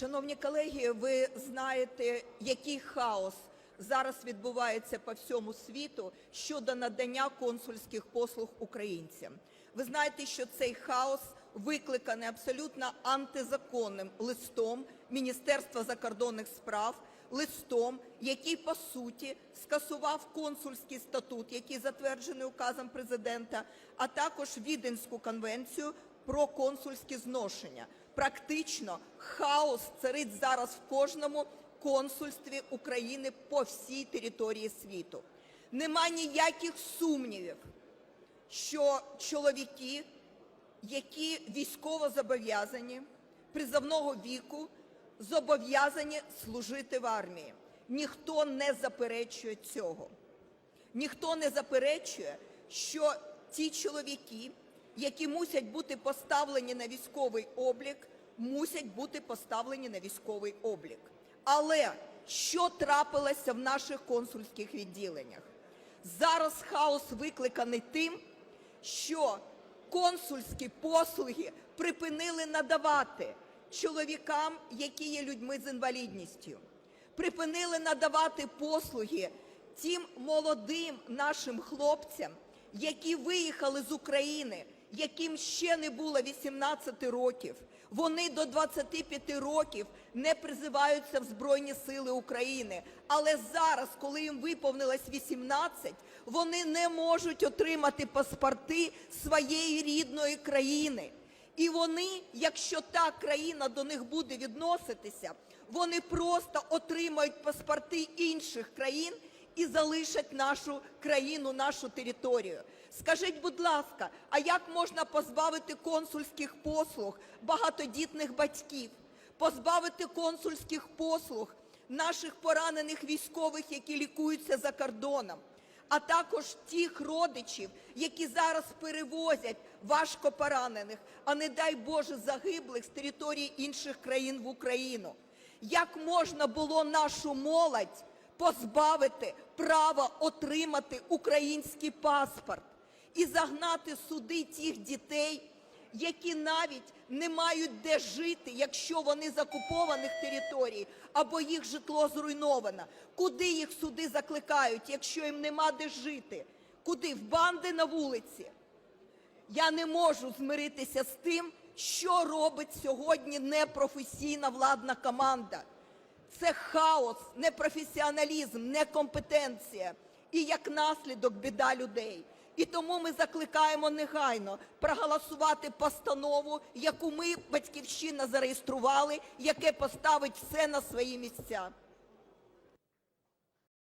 Шановні колеги, ви знаєте, який хаос зараз відбувається по всьому світу щодо надання консульських послуг українцям. Ви знаєте, що цей хаос викликаний абсолютно антизаконним листом Міністерства закордонних справ, листом, який по суті скасував консульський статут, який затверджений указом президента, а також Віденську конвенцію про консульські зношення. Практично хаос царить зараз в кожному консульстві України по всій території світу. Нема ніяких сумнівів, що чоловіки, які військово зобов'язані призовного віку, зобов'язані служити в армії. Ніхто не заперечує цього. Ніхто не заперечує, що ті чоловіки, які мусять бути поставлені на військовий облік, мусять бути поставлені на військовий облік. Але що трапилося в наших консульських відділеннях? Зараз хаос викликаний тим, що консульські послуги припинили надавати чоловікам, які є людьми з інвалідністю, припинили надавати послуги тим молодим нашим хлопцям, які виїхали з України, яким ще не було 18 років. Вони до 25 років не призиваються в Збройні Сили України. Але зараз, коли їм виповнилось 18, вони не можуть отримати паспорти своєї рідної країни. І вони, якщо та країна до них буде відноситися, вони просто отримають паспорти інших країн і залишать нашу країну, нашу територію. Скажіть, будь ласка, а як можна позбавити консульських послуг багатодітних батьків, позбавити консульських послуг наших поранених військових, які лікуються за кордоном? а також тих родичів, які зараз перевозять важко поранених, а не дай Боже загиблих з території інших країн в Україну. Як можна було нашу молодь позбавити права отримати український паспорт і загнати суди тих дітей, які навіть не мають де жити, якщо вони з окупованих територій або їх житло зруйновано. Куди їх суди закликають, якщо їм нема де жити? Куди? В банди на вулиці? Я не можу змиритися з тим, що робить сьогодні непрофесійна владна команда. Це хаос, непрофесіоналізм, некомпетенція і як наслідок біда людей. І тому ми закликаємо негайно проголосувати постанову, яку ми, батьківщина, зареєстрували, яке поставить все на свої місця.